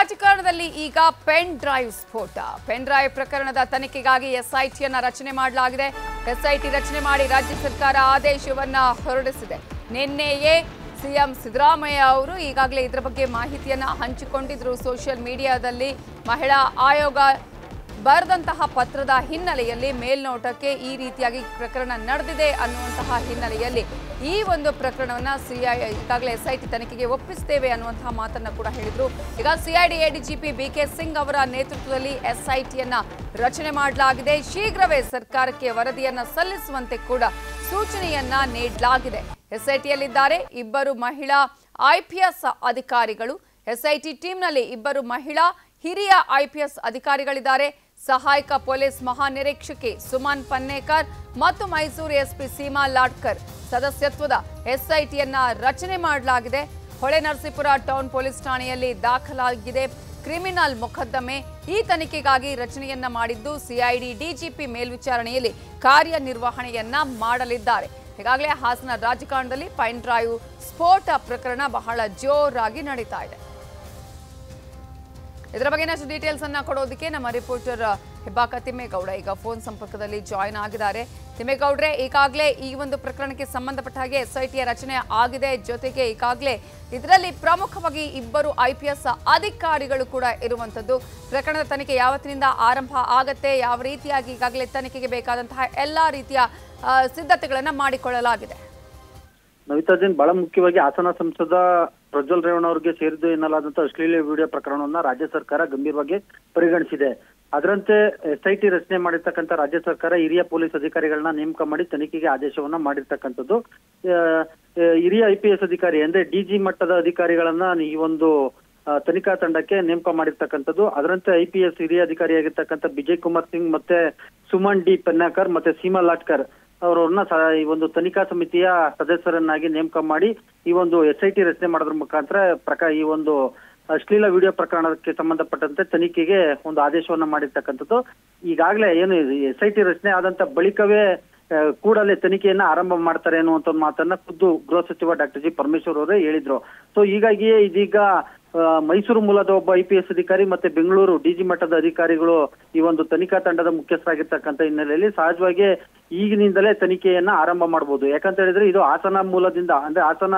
ರಾಜಕಾರಣದಲ್ಲಿ ಈಗ pen drive ಸ್ಫೋಟ. ಪೆನ್ ಡ್ರೈವ್ ಪ್ರಕರಣದ ತನಿಖೆಗಾಗಿ ಎಸ್ಐಟಿಯನ್ನ ರಚನೆ ಮಾಡಲಾಗಿದೆ. ಎಸ್ಐಟಿ ರಚನೆ ಮಾಡಿ ರಾಜ್ಯ ಸರ್ಕಾರ ಆದೇಶವನ್ನ ಹೊರಡಿಸಿದೆ. ನಿನ್ನೆಯೇ ಸಿಎಂ ಸಿದ್ದರಾಮಯ್ಯ ಅವರು ಈಗಾಗಲೇ ಇದರ ಬಗ್ಗೆ ಮಾಹಿತಿಯನ್ನ ಹಂಚಿಕೊಂಡಿದ್ರು. ಸೋಷಿಯಲ್ ಮೀಡಿಯಾದಲ್ಲಿ ಮಹಿಳಾ ಆಯೋಗ ಬರೆದಂತಹ ಪತ್ರದ ಹಿನ್ನೆಲೆಯಲ್ಲಿ ಮೇಲ್ನೋಟಕ್ಕೆ ಈ ರೀತಿಯಾಗಿ ಪ್ರಕರಣ ನಡೆದಿದೆ ಅನ್ನುವಂತಹ ಹಿನ್ನೆಲೆಯಲ್ಲಿ ಈ ಒಂದು ಪ್ರಕರಣವನ್ನು ಸಿಐ ಈಗಾಗಲೇ ಎಸ್ಐಟಿ ತನಿಖೆಗೆ ಒಪ್ಪಿಸ್ತೇವೆ ಅನ್ನುವಂತಹ ಮಾತನ್ನು ಕೂಡ ಹೇಳಿದರು. ಈಗ CID ADGP B K Singh ಅವರ ನೇತೃತ್ವದಲ್ಲಿ ಎಸ್ಐಟಿಯನ್ನು ರಚನೆ ಮಾಡಲಾಗಿದೆ. ಶೀಘ್ರವೇ ಸರ್ಕಾರಕ್ಕೆ ವರದಿಯನ್ನು ಸಲ್ಲಿಸುವಂತೆ ಕೂಡ ಸೂಚನೆಯನ್ನ ನೀಡಲಾಗಿದೆ. ಎಸ್ಐಟಿಯಲ್ಲಿದ್ದಾರೆ ಇಬ್ಬರು ಮಹಿಳಾ ಐಪಿಎಸ್ ಅಧಿಕಾರಿಗಳು. ಎಸ್ಐಟಿ ಟೀಮ್ನಲ್ಲಿ ಇಬ್ಬರು ಮಹಿಳಾ, ಹಿರಿಯ ಐಪಿಎಸ್ ಅಧಿಕಾರಿಗಳಿದ್ದಾರೆ. ಸಹಾಯಕ ಪೊಲೀಸ್ ಮಹಾನಿರೀಕ್ಷಕಿ ಸುಮನ್ ಪನ್ನೇಕರ್ ಮತ್ತು ಮೈಸೂರು ಎಸ್ಪಿ ಸೀಮಾ ಲಾಡ್ಕರ್ ಸದಸ್ಯತ್ವದ ಎಸ್ಐಟಿಯನ್ನ ರಚನೆ ಮಾಡಲಾಗಿದೆ. ಹೊಳೆನರಸೀಪುರ ಟೌನ್ ಪೊಲೀಸ್ ಠಾಣೆಯಲ್ಲಿ ದಾಖಲಾಗಿದೆ. ಕ್ರಿಮಿನಲ್ ಮೊಕದ್ದಮೆ, ಈ ತನಿಖೆಗಾಗಿ ರಚನೆಯನ್ನ ಮಾಡಿದ್ದು ಸಿಐಡಿ, ಡಿಜಿಪಿ ಮೇಲ್ವಿಚಾರಣೆಯಲ್ಲಿ ಕಾರ್ಯನಿರ್ವಹಣೆಯನ್ನ ಮಾಡಲಿದ್ದಾರೆ. ಈಗಾಗಲೇ ಹಾಸನ ರಾಜಕಾರಣದಲ್ಲಿ ಪೈನ್ ಡ್ರೈವ್ ಸ್ಫೋಟ ಪ್ರಕರಣ ಬಹಳ ಜೋರಾಗಿ ನಡೀತಾ ಇದೆ. ಇದರ ಬಗ್ಗೆ ಇನ್ನಷ್ಟು ಡೀಟೇಲ್ಸ್ ಅನ್ನ ಕೊಡೋದಕ್ಕೆ ನಮ್ಮ ರಿಪೋರ್ಟರ್ ಹೆಬ್ಬಾಕ ತಿಮ್ಮೇಗೌಡ ಈಗ ಫೋನ್ ಸಂಪರ್ಕದಲ್ಲಿ ಜಾಯಿನ್ ಆಗಿದ್ದಾರೆ. ತಿಮ್ಮೇಗೌಡ್ರೆ, ಈಗಾಗಲೇ ಈ ಒಂದು ಪ್ರಕರಣಕ್ಕೆ ಸಂಬಂಧಪಟ್ಟ ಹಾಗೆ ಎಸ್ಐಟಿಯ ರಚನೆ ಆಗಿದೆ. ಜೊತೆಗೆ ಈಗಾಗಲೇ ಇದರಲ್ಲಿ ಪ್ರಮುಖವಾಗಿ ಇಬ್ಬರು ಐಪಿಎಸ್ ಅಧಿಕಾರಿಗಳು ಕೂಡ ಇರುವಂತದ್ದು ಪ್ರಕರಣದ ತನಿಖೆ ಯಾವತ್ತಿನಿಂದ ಆರಂಭ ಆಗತ್ತೆ, ಯಾವ ರೀತಿಯಾಗಿ ಈಗಾಗಲೇ ತನಿಖೆಗೆ ಬೇಕಾದಂತಹ ಎಲ್ಲಾ ರೀತಿಯ ಸಿದ್ಧತೆಗಳನ್ನು ಮಾಡಿಕೊಳ್ಳಲಾಗಿದೆ. ನವಿತಾ ಜೈನ್, ಬಹಳ ಮುಖ್ಯವಾಗಿ ಹಾಸನ ಸಂಸದ ಪ್ರಜ್ವಲ್ ರೇವಣ್ಣ ಅವರಿಗೆ ಸೇರಿದ್ದು ಎನ್ನಲಾದಂತಹ ಅಶ್ಲೀಲ ವಿಡಿಯೋ ಪ್ರಕರಣವನ್ನ ರಾಜ್ಯ ಸರ್ಕಾರ ಗಂಭೀರವಾಗಿ ಪರಿಗಣಿಸಿದೆ. ಅದರಂತೆ ಎಸ್ಐಟಿ ರಚನೆ ಮಾಡಿರ್ತಕ್ಕಂಥ ರಾಜ್ಯ ಸರ್ಕಾರ ಹಿರಿಯ ಪೊಲೀಸ್ ಅಧಿಕಾರಿಗಳನ್ನ ನೇಮಕ ಮಾಡಿ ತನಿಖೆಗೆ ಆದೇಶವನ್ನ ಮಾಡಿರ್ತಕ್ಕಂಥದ್ದು. ಹಿರಿಯ ಐ ಪಿ ಎಸ್ ಅಧಿಕಾರಿ ಅಂದ್ರೆ ಡಿಜಿ ಮಟ್ಟದ ಅಧಿಕಾರಿಗಳನ್ನ ಈ ಒಂದು ತನಿಖಾ ತಂಡಕ್ಕೆ ನೇಮಕ ಮಾಡಿರ್ತಕ್ಕಂಥದ್ದು. ಅದರಂತೆ ಐ ಪಿ ಎಸ್ ಹಿರಿಯ ಅಧಿಕಾರಿಯಾಗಿರ್ತಕ್ಕಂಥ ವಿಜಯ್ ಕುಮಾರ್ ಸಿಂಗ್ ಮತ್ತೆ ಸುಮನ್ ಡಿ ಪೆನ್ನಾಕರ್ ಮತ್ತೆ ಸೀಮಾ ಲಾಟ್ಕರ್ ಅವರನ್ನ ಈ ಒಂದು ತನಿಖಾ ಸಮಿತಿಯ ಸದಸ್ಯರನ್ನಾಗಿ ನೇಮಕ ಮಾಡಿ ಈ ಒಂದು ಎಸ್ ಐ ರಚನೆ ಮಾಡೋದ್ರ ಮುಖಾಂತರ ಪ್ರಕ ಈ ಒಂದು ಅಶ್ಲೀಲ ವಿಡಿಯೋ ಪ್ರಕರಣಕ್ಕೆ ಸಂಬಂಧಪಟ್ಟಂತೆ ತನಿಖೆಗೆ ಒಂದು ಆದೇಶವನ್ನ ಮಾಡಿರ್ತಕ್ಕಂಥದ್ದು. ಈಗಾಗಲೇ ಏನು ಎಸ್ ಐ ರಚನೆ ಆದಂತ ಬಳಿಕವೇ ಕೂಡಲೇ ತನಿಖೆಯನ್ನ ಆರಂಭ ಮಾಡ್ತಾರೆ ಅನ್ನುವಂತ ಮಾತನ್ನ ಖುದ್ದು ಗೃಹ ಸಚಿವ ಡಾಕ್ಟರ್ ಜಿ ಪರಮೇಶ್ವರ್ ಅವರೇ ಹೇಳಿದ್ರು. ಸೊ ಹೀಗಾಗಿಯೇ ಇದೀಗ ಮೈಸೂರು ಮೂಲದ ಒಬ್ಬ ಐ ಅಧಿಕಾರಿ ಮತ್ತೆ ಬೆಂಗಳೂರು ಡಿಜಿ ಮಟ್ಟದ ಅಧಿಕಾರಿಗಳು ಈ ಒಂದು ತನಿಖಾ ತಂಡದ ಮುಖ್ಯಸ್ಥರಾಗಿರ್ತಕ್ಕಂಥ ಹಿನ್ನೆಲೆಯಲ್ಲಿ ಸಹಜವಾಗಿ ಈಗಿನಿಂದಲೇ ತನಿಖೆಯನ್ನ ಆರಂಭ ಮಾಡಬಹುದು ಯಾಕಂತ ಹೇಳಿದ್ರೆ ಇದು ಹಾಸನ ಮೂಲದಿಂದ, ಅಂದ್ರೆ ಹಾಸನ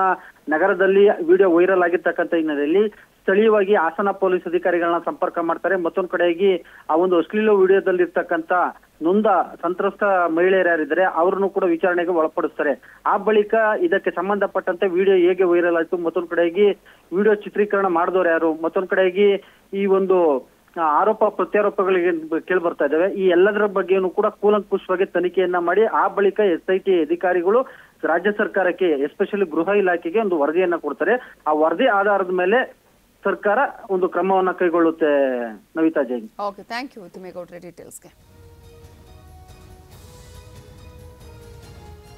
ನಗರದಲ್ಲಿ ವಿಡಿಯೋ ವೈರಲ್ ಆಗಿರ್ತಕ್ಕಂಥ ಹಿನ್ನೆಲೆಯಲ್ಲಿ ಸ್ಥಳೀಯವಾಗಿ ಹಾಸನ ಪೊಲೀಸ್ ಅಧಿಕಾರಿಗಳನ್ನ ಸಂಪರ್ಕ ಮಾಡ್ತಾರೆ. ಮತ್ತೊಂದ್ ಕಡೆಯಾಗಿ ಆ ಒಂದು ಅಶ್ಲೀಲ ವಿಡಿಯೋದಲ್ಲಿ ಇರ್ತಕ್ಕಂಥ ನೊಂದ ಸಂತ್ರಸ್ತ ಮಹಿಳೆಯರು ಯಾರಿದ್ದಾರೆ, ಅವ್ರನ್ನು ಕೂಡ ವಿಚಾರಣೆಗೆ ಒಳಪಡಿಸ್ತಾರೆ. ಆ ಬಳಿಕ ಇದಕ್ಕೆ ಸಂಬಂಧಪಟ್ಟಂತೆ ವಿಡಿಯೋ ಹೇಗೆ ವೈರಲ್ ಆಯ್ತು, ಮತ್ತೊಂದ್ ಕಡೆಯಾಗಿ ವಿಡಿಯೋ ಚಿತ್ರೀಕರಣ ಮಾಡಿದವರು ಯಾರು, ಮತ್ತೊಂದ್ ಕಡೆಯಾಗಿ ಈ ಒಂದು ಆರೋಪ ಪ್ರತ್ಯಾರೋಪಗಳಿಗೆ ಕೇಳಿ ಬರ್ತಾ ಇದ್ದಾವೆ. ಈ ಎಲ್ಲದರ ಬಗ್ಗೆನೂ ಕೂಡ ಕೂಲಂಕುಷವಾಗಿ ತನಿಖೆಯನ್ನ ಮಾಡಿ ಆ ಬಳಿಕ ಎಸ್ ಐ ಟಿ ಅಧಿಕಾರಿಗಳು ರಾಜ್ಯ ಸರ್ಕಾರಕ್ಕೆ, ಎಸ್ಪೆಷಲಿ ಗೃಹ ಇಲಾಖೆಗೆ ಒಂದು ವರದಿಯನ್ನ ಕೊಡ್ತಾರೆ. ಆ ವರದಿ ಆಧಾರದ ಮೇಲೆ ಸರ್ಕಾರ ಒಂದು ಕ್ರಮವನ್ನ ಕೈಗೊಳ್ಳುತ್ತೆ Navita Jain. Okay thank you ತಿಮ್ಮೇಗೌಡ್ರೆ ಡೀಟೇಲ್ಸ್ಗೆ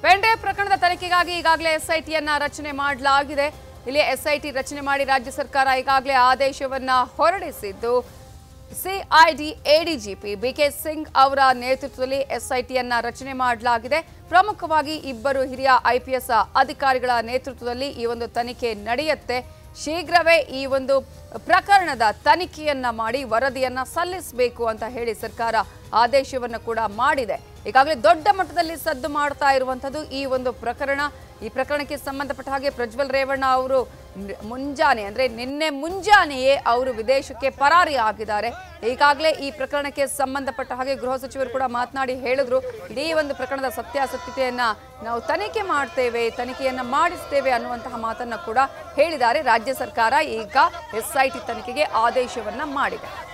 ಪೆಂಡೆ ಪ್ರಕರಣದ ತನಿಖೆಗಾಗಿ ಈಗಾಗಲೇ ಎಸ್ಐಟಿಯನ್ನ ರಚನೆ ಮಾಡಲಾಗಿದೆ. ಇಲ್ಲಿ ಎಸ್ಐಟಿ ರಚನೆ ಮಾಡಿ ರಾಜ್ಯ ಸರ್ಕಾರ ಈಗಾಗಲೇ ಆದೇಶವನ್ನ ಹೊರಡಿಸಿದ್ದು. ಸಿಐಡಿ, ಎಡಿಜಿಪಿ ಬಿಕೆ ಸಿಂಗ್ ಅವರ ನೇತೃತ್ವದಲ್ಲಿ ಎಸ್ಐಟಿಯನ್ನ ರಚನೆ ಮಾಡಲಾಗಿದೆ. ಪ್ರಮುಖವಾಗಿ ಇಬ್ಬರು ಹಿರಿಯ ಐಪಿಎಸ್ ಅಧಿಕಾರಿಗಳ ನೇತೃತ್ವದಲ್ಲಿ ಈ ಒಂದು ತನಿಖೆ ನಡೆಯುತ್ತೆ. ಶೀಘ್ರವೇ ಈ ಒಂದು ಪ್ರಕರಣದ ತನಿಖೆಯನ್ನ ಮಾಡಿ ವರದಿಯನ್ನ ಸಲ್ಲಿಸಬೇಕು ಅಂತ ಹೇಳಿ ಸರ್ಕಾರ ಆದೇಶವನ್ನು ಕೂಡ ಮಾಡಿದೆ. ಈಗಾಗಲೇ ದೊಡ್ಡ ಮಟ್ಟದಲ್ಲಿ ಸದ್ದು ಮಾಡ್ತಾ ಇರುವಂತದ್ದು ಈ ಒಂದು ಪ್ರಕರಣ. ಈ ಪ್ರಕರಣಕ್ಕೆ ಸಂಬಂಧಪಟ್ಟ ಹಾಗೆ ಪ್ರಜ್ವಲ್ ರೇವಣ್ಣ ಅವರು ಮುಂಜಾನೆ, ಅಂದ್ರೆ ನಿನ್ನೆ ಮುಂಜಾನೆಯೇ ಅವರು ವಿದೇಶಕ್ಕೆ ಪರಾರಿ ಆಗಿದ್ದಾರೆ. ಈಗಾಗಲೇ ಈ ಪ್ರಕರಣಕ್ಕೆ ಸಂಬಂಧಪಟ್ಟ ಹಾಗೆ ಗೃಹ ಸಚಿವರು ಕೂಡ ಮಾತನಾಡಿ ಹೇಳಿದ್ರು, ಇಡೀ ಒಂದು ಪ್ರಕರಣದ ಸತ್ಯಾಸತ್ಯತೆಯನ್ನ ನಾವು ತನಿಖೆ ಮಾಡ್ತೇವೆ, ತನಿಖೆಯನ್ನ ಮಾಡಿಸ್ತೇವೆ ಅನ್ನುವಂತಹ ಮಾತನ್ನ ಕೂಡ ಹೇಳಿದ್ದಾರೆ. ರಾಜ್ಯ ಸರ್ಕಾರ ಈಗ ಎಸ್ಐಟಿ ತನಿಖೆಗೆ ಆದೇಶವನ್ನ ಮಾಡಿದೆ.